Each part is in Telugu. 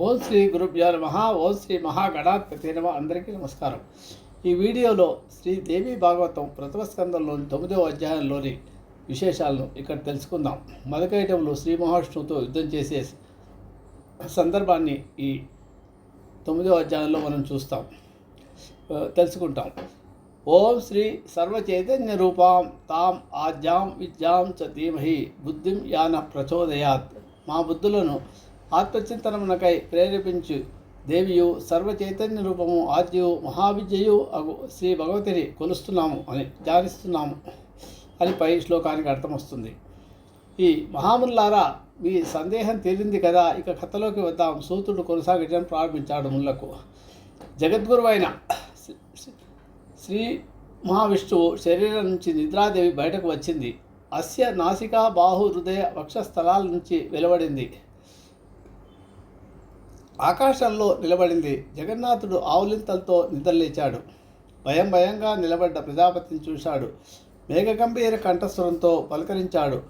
ఓం శ్రీ గురుభ్యో నమ ఓం శ్రీ మహాగణాధిపతి నమ అందరికీ నమస్కారం. ఈ వీడియోలో శ్రీ దేవి భాగవతం ప్రథమ స్కందంలోని తొమ్మిదవ అధ్యాయంలోని విశేషాలను ఇక్కడ తెలుసుకుందాం. మదకైటంలో శ్రీ మహావిష్ణువుతో యుద్ధం చేసే సందర్భాన్ని ఈ తొమ్మిదవ అధ్యాయంలో మనం చూస్తాం. తెలుసుకుంటాం. ఓం శ్రీ సర్వచైతన్య రూపాం తాం ఆద్యాం విద్యాం చ ధీమహి బుద్ధిం యాన ప్రచోదయాత్. మా బుద్ధులను ఆత్మచింతనమునకై ప్రేరేపించు. దేవియు సర్వచైతన్య రూపము ఆద్యు మహావిద్యయు అగు శ్రీ భగవతిని కొలుస్తున్నాము అని ధ్యానిస్తున్నాము అని పై శ్లోకానికి అర్థం వస్తుంది. ఈ మహాముల్లారా మీ సందేహం తీరింది కదా ఇక కథలోకి వద్దాం. సూతుడు కొనసాగించడం ప్రారంభించాడు ముళ్ళకు జగద్గురువైన శ్రీ- శ్రీ మహావిష్ణువు శరీరం నుంచి నిద్రాదేవి బయటకు వచ్చింది. అస్య నాసికా బాహు హృదయ వక్షస్థలాల నుంచి వెలువడింది. ఆకాశంలో నిలబడింది జగన్నాథుడు ఆవులింతలతో నిద్రలేచాడు. భయం భయంగా నిలబడ్డ ప్రజాపతిని చూశాడు. మేఘగంభీర కంఠస్వరంతో పలకరించాడు.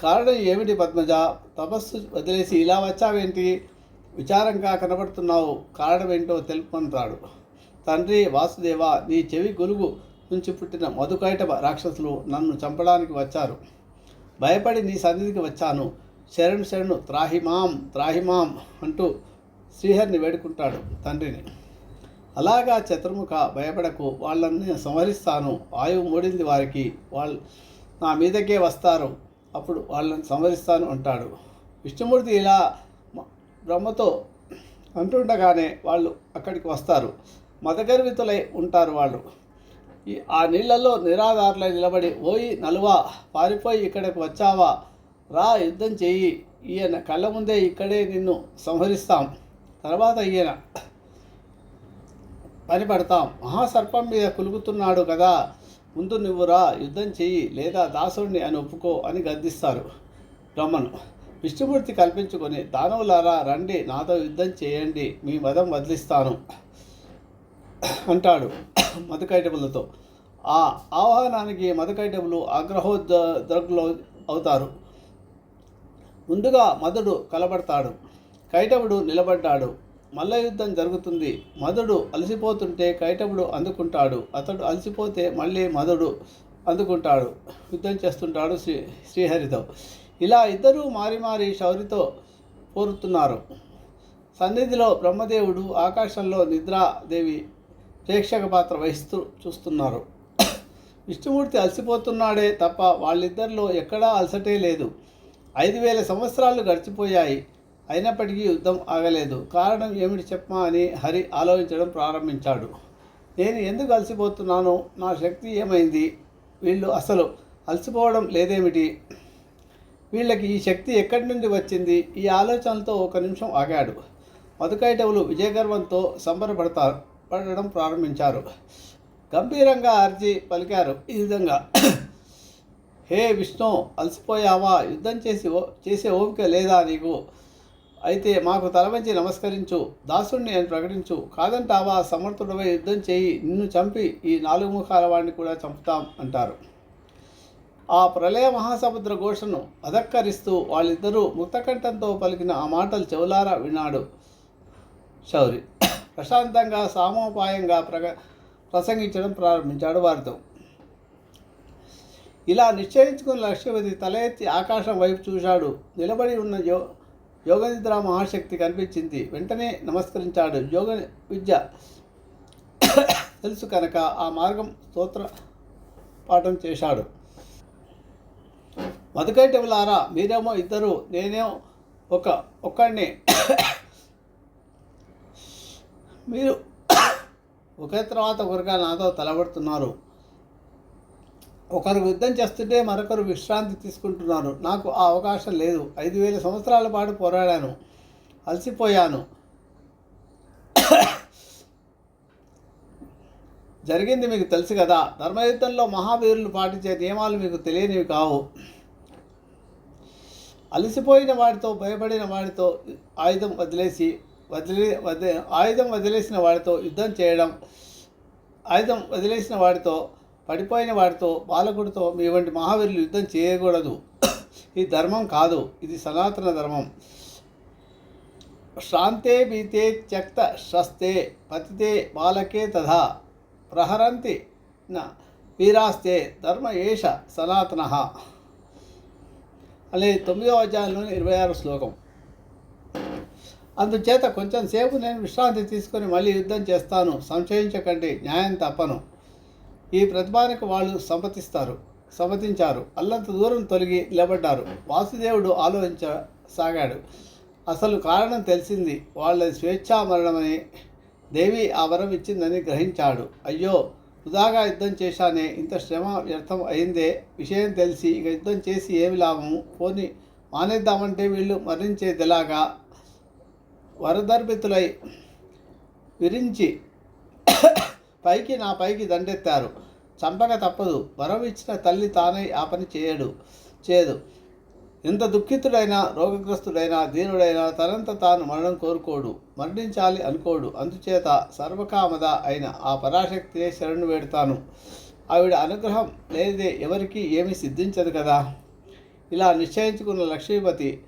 కారణం ఏమిటి పద్మజ? తపస్సు వదిలేసి ఇలా వచ్చావేంటి? విచారంగా కనబడుతున్నావు. కారణం ఏంటో తెలుపమంటాడు. తండ్రి వాసుదేవ నీ చెవి గొలుగు నుంచి పుట్టిన మధుకైటవ రాక్షసులు నన్ను చంపడానికి వచ్చారు. భయపడి నీ సన్నిధికి వచ్చాను. శరణ్ శరణు త్రాహిమాం త్రాహిమాం అంటూ శ్రీహరిని వేడుకుంటాడు తండ్రిని. అలాగా చతుర్ముఖ భయపడకు వాళ్ళని నేను సంహరిస్తాను ఆయువు మూడింది వారికి వాళ్ళు నా మీదకే వస్తారు అప్పుడు వాళ్ళని సంహరిస్తాను అంటాడు. విష్ణుమూర్తి ఇలా బ్రహ్మతో అంటుండగానే వాళ్ళు అక్కడికి వస్తారు. మతగర్వితులై ఉంటారు వాళ్ళు. ఈ ఆ నీళ్ళలో నిరాధారులై నిలబడి ఓయి నలువా పారిపోయి ఇక్కడికి వచ్చావా? రా యుద్ధం చెయ్యి ఈయన కళ్ళ ముందే ఇక్కడే నిన్ను సంహరిస్తాం. తర్వాత ఈయన పనిపడతాం. మహాసర్పం మీద కులుగుతున్నాడు కదా ముందు నువ్వు రా యుద్ధం చెయ్యి లేదా దాసుడిని అని ఒప్పుకో అని గద్దిస్తారు బ్రహ్మను విష్ణుమూర్తి కల్పించుకొని దానవులారా రండి నాతో యుద్ధం చేయండి మీ మదం వదిలిస్తాను అంటాడు మధుకైటములతో ఆ ఆహ్వానానికి మధుకైటములు ఆగ్రహోద్రగ్లో అవుతారు. ముందుగా మధుడు కలబడతాడు. కైటవుడు నిలబడ్డాడు. మల్ల యుద్ధం జరుగుతుంది. మధుడు అలసిపోతుంటే కైటవుడు అందుకుంటాడు. అతడు అలసిపోతే మళ్ళీ మధుడు అందుకుంటాడు. యుద్ధం చేస్తుంటాడు శ్రీ శ్రీహరితో. ఇలా ఇద్దరూ మారి మారి శౌరితో పోరుతున్నారు. సన్నిధిలో బ్రహ్మదేవుడు ఆకాశంలో నిద్రాదేవి ప్రేక్షక పాత్ర వహిస్తూ చూస్తున్నారు. విష్ణుమూర్తి అలసిపోతున్నాడే తప్ప వాళ్ళిద్దరిలో ఎక్కడా అలసటే లేదు. ఐదు వేల సంవత్సరాలు గడిచిపోయాయి. అయినప్పటికీ యుద్ధం ఆగలేదు. కారణం ఏమిటి చెప్పమా అని హరి ఆలోచించడం ప్రారంభించాడు. నేను ఎందుకు అలసిపోతున్నాను నా శక్తి ఏమైంది? వీళ్ళు అసలు అలసిపోవడం లేదేమిటి? వీళ్ళకి ఈ శక్తి ఎక్కడి నుండి వచ్చింది? ఈ ఆలోచనలతో ఒక నిమిషం ఆగాడు. మధుకైటవులు విజయగర్వంతో సంబరపడతారు పడడం ప్రారంభించారు. గంభీరంగా అర్జీ పలికారు. ఈ విధంగా. హే విష్ణు అలసిపోయావా? యుద్ధం చేసి ఓ- చేసే ఓపిక లేదా నీకు? అయితే మాకు తలవంచి నమస్కరించు దాసుణ్ణి అని ప్రకటించు. కాదంటావా సమర్థుడవై యుద్ధం చేయి నిన్ను చంపి ఈ నాలుగు ముఖాల వాడిని కూడా చంపుతాం అంటారు. ఆ ప్రళయ మహాసముద్ర ఘోషను అధక్కరిస్తూ వాళ్ళిద్దరూ ముక్తకంఠంతో పలికిన ఆ మాటలు చెవులారా విన్నాడు శౌరి. ప్రశాంతంగా సామోపాయంగా ప్రగ ప్రసంగించడం ప్రారంభించాడు వారితో. ఇలా నిశ్చయించుకున్న లక్ష్యవతి తల ఎత్తి ఆకాశం వైపు చూశాడు. నిలబడి ఉన్న యో యోగనిద్ర మహాశక్తి కనిపించింది. వెంటనే నమస్కరించాడు. యోగ విద్య తెలుసు కనుక ఆ మార్గం స్తోత్ర పాఠం చేశాడు. మధుకైటవులారా మీరేమో ఇద్దరు నేనేమో ఒక ఒక్కడిని. మీరు ఒకరి తర్వాత ఒకరుగా నాతో తలబడుతున్నారు ఒకరు యుద్ధం చేస్తుంటే మరొకరు విశ్రాంతి తీసుకుంటున్నారు. నాకు ఆ అవకాశం లేదు. ఐదు వేల సంవత్సరాల పాటు పోరాడాను. అలసిపోయాను. జరిగింది మీకు తెలుసు కదా. ధర్మయుద్ధంలో మహావీరులు పాటించే నియమాలు మీకు తెలియనివి కావు. అలసిపోయిన వాడితో భయపడిన వాడితో ఆయుధం వదిలేసి వదిలే వదిలే ఆయుధం వదిలేసిన వాడితో యుద్ధం చేయడం ఆయుధం వదిలేసిన వాడితో పడిపోయిన వాడితో బాలకుడితో మీ వంటి మహావీరులు యుద్ధం చేయకూడదు. ఇది ధర్మం కాదు ఇది సనాతన ధర్మం. శ్రాంతే బీతే త్యక్త శస్తే పతితే బాలకే తథా. ప్రహరంతి న వీరాస్తే ధర్మ ఏష సనాతన. అనే తొమ్మిదవ అధ్యాయంలోని ఇరవై ఆరు శ్లోకం. అందుచేత కొంచెం సేపు నేను విశ్రాంతి తీసుకొని మళ్ళీ యుద్ధం చేస్తాను. సంశయించకండి న్యాయం తప్పను. ఈ ప్రతిభానికి వాళ్ళు సమ్మతిస్తారు సమ్మతించారు. అల్లంత దూరం తొలగి నిలబడ్డారు. వాసుదేవుడు ఆలోచించసాగాడు. అసలు కారణం తెలిసింది. వాళ్ళ స్వేచ్ఛా మరణమని దేవి ఆ వరం ఇచ్చిందని గ్రహించాడు. అయ్యో వృధాగా యుద్ధం చేశానే. ఇంత శ్రమ వ్యర్థం అయిందే. విషయం తెలిసి ఇక యుద్ధం చేసి ఏమి లాభము? పోని మానేద్దామంటే వీళ్ళు మరణించేదిలాగా వరదర్భితులై విరించి పైకి నా పైకి దండెత్తారు. చంపక తప్పదు. వరం ఇచ్చిన తల్లి తానై ఆ పని చేయడు చేయదు ఎంత దుఃఖితుడైనా రోగగ్రస్తుడైనా దీనుడైనా తనంత తాను మరణం కోరుకోడు. మరణించాలి అనుకోడు. అందుచేత సర్వకామద అయిన ఆ పరాశక్తినే శరణు వేడుతాను. ఆవిడ అనుగ్రహం లేనిదే ఎవరికీ ఏమీ సిద్ధించదు కదా? ఇలా నిశ్చయించుకున్న లక్ష్మీపతి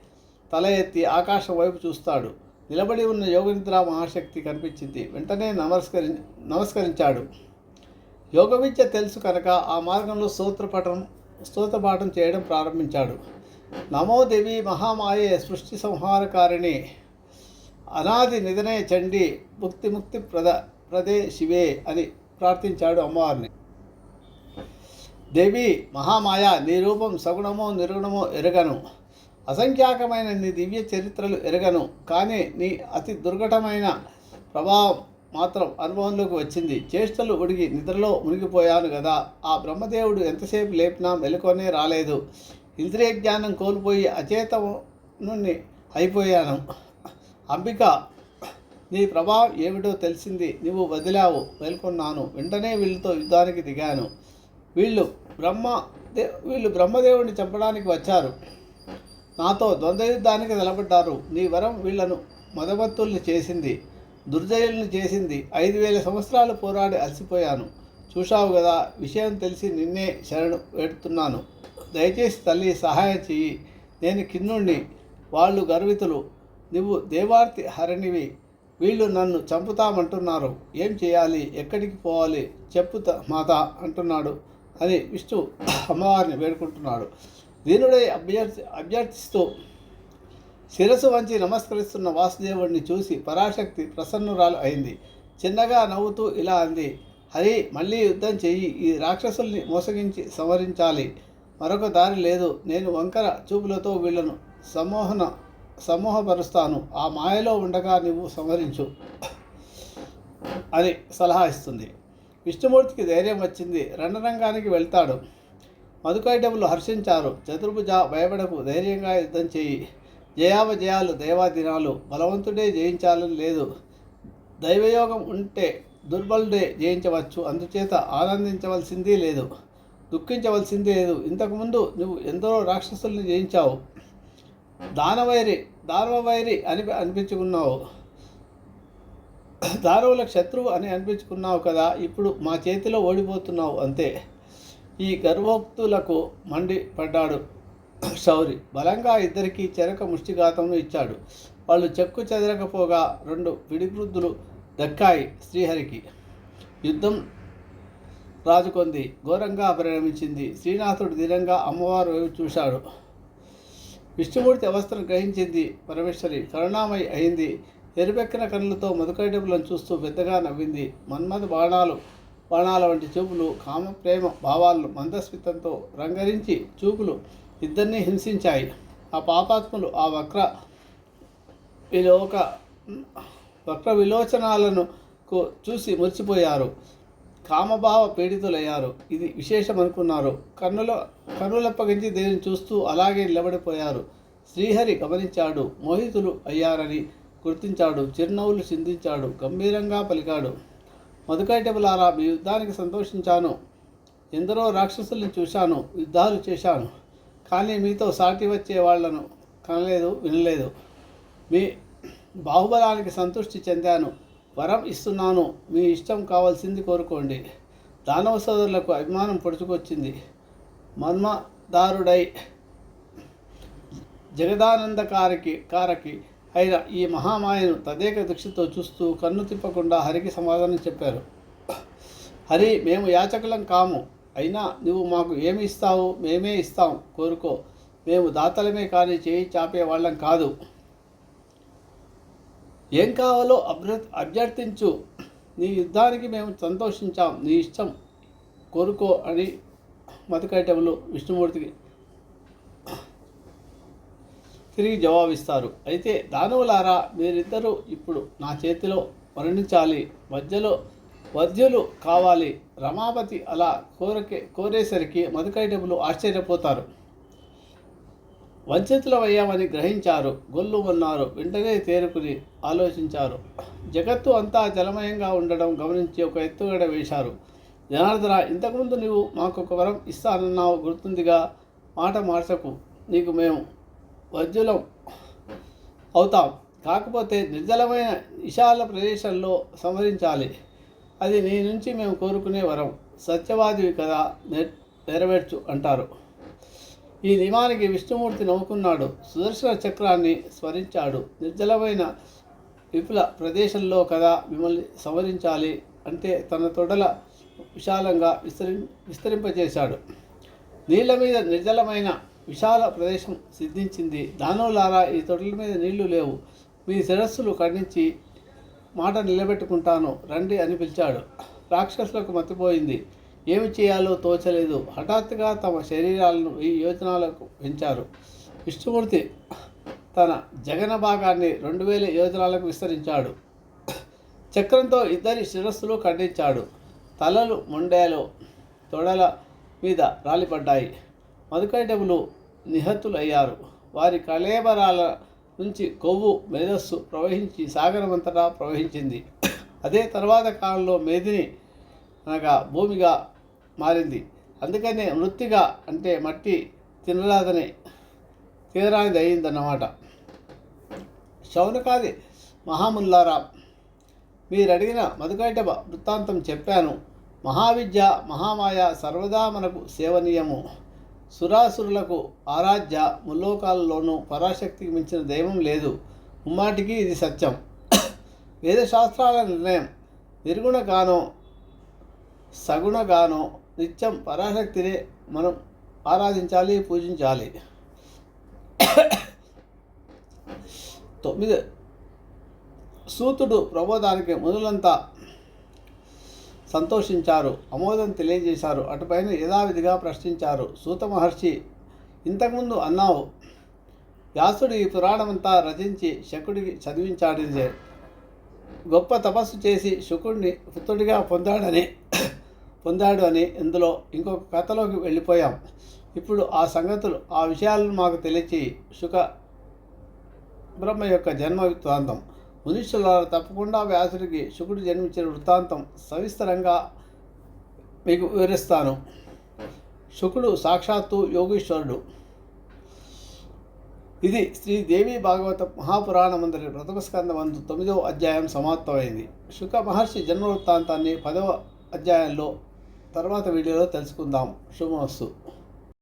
తల ఎత్తి ఆకాశం వైపు చూస్తాడు. నిలబడి ఉన్న యోగనిద్ర మహాశక్తి కనిపించింది. వెంటనే నమస్కరి నమస్కరించాడు. యోగ విద్య తెలుసు కనుక ఆ మార్గంలో సూత్రపఠం స్తోత్రపాఠం చేయడం ప్రారంభించాడు. నమోదేవి మహామాయే సృష్టి సంహారకారిణి. అనాది నిధనే చండి ముక్తి ముక్తి ప్రద ప్రదే శివే అని ప్రార్థించాడు అమ్మవారిని. దేవి మహామాయ నీ రూపం సగుణమో నిర్గుణమో ఎరగను. అసంఖ్యాకమైన నీ దివ్య చరిత్రలు ఎరగను కానీ నీ అతి దుర్ఘటమైన ప్రభావం మాత్రం అనుభవంలోకి వచ్చింది. చేష్టలు ఉడిగి నిద్రలో మునిగిపోయాను కదా ఆ బ్రహ్మదేవుడు ఎంతసేపు లేపినా మెలుకొనే రాలేదు. ఇంద్రియ జ్ఞానం కోల్పోయి అచేతను అయిపోయాను. అంబిక నీ ప్రభావం ఏమిటో తెలిసింది నువ్వు వదిలావు మేల్కొన్నాను. వెంటనే వీళ్ళతో యుద్ధానికి దిగాను. వీళ్ళు బ్రహ్మ వీళ్ళు బ్రహ్మదేవుడిని చంపడానికి వచ్చారు. నాతో ద్వంద్వయుద్ధానికి నిలబడ్డారు. నీ వరం వీళ్ళను మదవత్తుల్ని చేసింది. దుర్జయుల్ని చేసింది. ఐదు వేల సంవత్సరాలు పోరాడి అలసిపోయాను. చూశావు కదా విషయం తెలిసి నిన్నే శరణు వేడుతున్నాను. దయచేసి తల్లి సహాయం చెయ్యి. నేను కిన్నుణ్ణి వాళ్ళు గర్వితులు. నువ్వు దేవార్తి హరిణివి వీళ్ళు నన్ను చంపుతామంటున్నారు. ఏం చేయాలి? ఎక్కడికి పోవాలి? చెప్పు మాత అంటున్నాడు. అని విష్ణు అమ్మవారిని వేడుకుంటున్నాడు. దీనుడై అభ్యర్థి అభ్యర్థిస్తూ శిరసు వంచి నమస్కరిస్తున్న వాసుదేవుడిని చూసి పరాశక్తి ప్రసన్నురాలు అయింది. చిన్నగా నవ్వుతూ ఇలా అంది హరి మళ్ళీ యుద్ధం చెయ్యి. ఈ రాక్షసుల్ని మోసగించి సంవరించాలి మరొక దారి లేదు. నేను వంకర చూపులతో వీళ్ళను సమోహన సమూహపరుస్తాను ఆ మాయలో ఉండగా నువ్వు సంహరించు అని సలహా ఇస్తుంది. విష్ణుమూర్తికి ధైర్యం వచ్చింది. రణరంగానికి వెళ్తాడు. మధుకైటములు హర్షించారు. చతుర్భుజ భయపడకు ధైర్యంగా యుద్ధం చేయి. జయాపజయాలు దేవాదినాలు. బలవంతుడే జయించాలని లేదు. దైవయోగం ఉంటే దుర్బలుడే జయించవచ్చు. అందుచేత ఆనందించవలసింది లేదు. దుఃఖించవలసింది లేదు. ఇంతకుముందు నువ్వు ఎందరో రాక్షసుల్ని జయించావు. దానవైరి దానవైరి అని అనిపించుకున్నావు. దానవులకు శత్రువు అని అనిపించుకున్నావు కదా. ఇప్పుడు మా చేతిలో ఓడిపోతున్నావు అంతే. ఈ గర్వోక్తులకు మండి పడ్డాడు. శౌరి బలంగా ఇద్దరికీ చెరక ముష్టిఘాతంను ఇచ్చాడు. వాళ్ళు చెక్కు చెదరకపోగా రెండు పిడివృద్ధులు దక్కాయి శ్రీహరికి. యుద్ధం రాజుకొంది. ఘోరంగా పరిణమించింది శ్రీనాథుడు దినంగా అమ్మవారు వైపు చూశాడు. విష్ణుమూర్తి అవస్థను గ్రహించింది పరమేశ్వరి. కరుణామయి అయింది. ఎరుపెక్కిన కన్నులతో మధుకైటపులను చూస్తూ పెద్దగా నవ్వింది. మన్మథ బాణాలు బాణాల వంటి చూపులు కామ ప్రేమ భావాలను మందస్మితంతో రంగరించి చూపులు ఇద్దరినీ హింసించాయి. ఆ పాపాత్ములు ఆ వక్ర విలోక వక్ర విలోచనాలను చూసి మర్చిపోయారు కామభావ పీడితులయ్యారు. ఇది విశేషం అనుకున్నారు కన్నుల కన్నులప్పగించి దీనిని చూస్తూ అలాగే నిలబడిపోయారు. శ్రీహరి గమనించాడు. మోహితులు అయ్యారని గుర్తించాడు. చిరునవ్వులు చిందించాడు. గంభీరంగా పలికాడు. మధుకైటబులారా మీ యుద్ధానికి సంతోషించాను. ఎందరో రాక్షసుల్ని చూశాను యుద్ధాలు చేశాను. కానీ మీతో సాటి వచ్చే వాళ్ళను కనలేదు వినలేదు. మీ బాహుబలానికి సంతృష్టి చెందాను. వరం ఇస్తున్నాను మీ ఇష్టం కావాల్సింది కోరుకోండి. దానవ సోదరులకు అభిమానం పొడుచుకొచ్చింది. మన్మదారుడై జగదానందకారకి కారకి అయిన ఈ మహామాయను తదేక దృష్టితో చూస్తూ కన్ను తిప్పకుండా హరికి సమాధానం చెప్పారు. హరి మేము యాచకులం కాము. అయినా నువ్వు మాకు ఏమి ఇస్తావు? మేమే ఇస్తాం. కోరుకో. మేము దాతలమే కానీ చేయి చాపే వాళ్ళం కాదు. ఏం కావాలో అభ్య అభ్యర్థించు. నీ యుద్ధానికి మేము సంతోషించాం. నీ ఇష్టం. కోరుకో అని మధుకైటములు విష్ణుమూర్తికి తిరిగి జవాబిస్తారు. అయితే దానవులారా మీరిద్దరూ ఇప్పుడు నా చేతిలో మరణించాలి. మధ్యలో వద్యులు కావాలి. రమాపతి అలా కోరకే కోరేసరికి మధుకైటములు ఆశ్చర్యపోతారు. వంచితులమయ్యామని గ్రహించారు. గొల్లుమన్నారు వెంటనే తేరుకుని ఆలోచించారు. జగత్తు అంతా జలమయంగా ఉండడం గమనించి ఒక ఎత్తుగడ వేశారు. జనార్దన ఇంతకుముందు నువ్వు మాకు ఒక వరం ఇస్తానన్నావు గుర్తుందిగా. మాట మార్చకు. నీకు మేము వజ్జులం అవుతాం. కాకపోతే నిర్జలమైన విశాల ప్రదేశంలో సంహరించాలి అది నీ నుంచి మేము కోరుకునే వరం. సత్యవాదివి కదా నెరవేర్చు అంటారు. ఈ నియమానికి విష్ణుమూర్తి నవ్వుకున్నాడు. సుదర్శన చక్రాన్ని స్మరించాడు. నిర్జలమైన విపుల ప్రదేశంలో కదా మిమ్మల్ని సంహరించాలి అంటే తన తొడల విశాలంగా విస్తరి విస్తరింపజేశాడు. నీళ్ళ మీద నిర్జలమైన విశాల ప్రదేశం సిద్ధించింది. దానవులారా ఈ తొడల మీద నీళ్ళు లేవు. మీ శిరస్సులు ఖండించి మాట నిలబెట్టుకుంటాను. రండి అని పిలిచాడు. రాక్షసులకు మతిపోయింది. ఏమి చేయాలో తోచలేదు. హఠాత్తుగా తమ శరీరాలను ఈ యోజనాలకు పెంచారు. విష్ణుమూర్తి తన జగన భాగాన్ని రెండు వేల యోజనాలకు విస్తరించాడు. చక్రంతో ఇద్దరి శిరస్సులు ఖండించాడు. తలలు మొండేలో తొడల మీద రాలిపడ్డాయి. మధుకైటములు నిహతులయ్యారు. వారి కళేబరాల నుంచి కొవ్వు మేధస్సు ప్రవహించి సాగరమంతటా ప్రవహించింది. అదే తర్వాత కాలంలో మేదిని అనగా భూమిగా మారింది. అందుకనే వృత్తిగా అంటే మట్టి తినరాదని తీరానిది అయిందన్నమాట శౌనకాది మహాముల్లారా మీరు అడిగిన మధుకైట వృత్తాంతం చెప్పాను. మహావిద్య మహామాయ సర్వదా మనకు సేవనీయము. సురాసురులకు ఆరాధ్య ముల్లోకాలలోనూ పరాశక్తికి మించిన దైవం లేదు. ముమ్మాటికి ఇది సత్యం. వేదశాస్త్రాల నిర్ణయం. నిర్గుణగానో సగుణగానో నిత్యం పరాశక్తినే మనం ఆరాధించాలి పూజించాలి. తొమ్మిది. సూతుడు ప్రబోధానికి మొదలంతా సంతోషించారు ఆమోదం తెలియజేశారు అటుపైన యథావిధిగా ప్రశ్నించారు. సూత మహర్షి ఇంతకుముందు అన్నావు వ్యాసుడు ఈ పురాణమంతా రచించి శకుడికి చదివించాడని గొప్ప తపస్సు చేసి శుకుడిని పుత్రుడిగా పొందాడని పొందాడు అని ఇందులో ఇంకొక కథలోకి వెళ్ళిపోయాం. ఇప్పుడు ఆ సంగతులు ఆ విషయాలను మాకు తెలిసి శుక బ్రహ్మ యొక్క జన్మ వృత్తాంతం. మునీశ్వరులారా తప్పకుండా వ్యాసుడికి శుకుడు జన్మించిన వృత్తాంతం సవిస్తరంగా మీకు వివరిస్తాను. శుకుడు సాక్షాత్తు యోగీశ్వరుడు. ఇది శ్రీ దేవి భాగవత మహాపురాణమందరి ప్రథమ స్కందమందు తొమ్మిదవ అధ్యాయం సమాప్తమైంది. శుక మహర్షి జన్మ వృత్తాంతాన్ని పదవ అధ్యాయంలో తర్వాత వీడియోలో తెలుసుకుందాం. శుభమస్తు.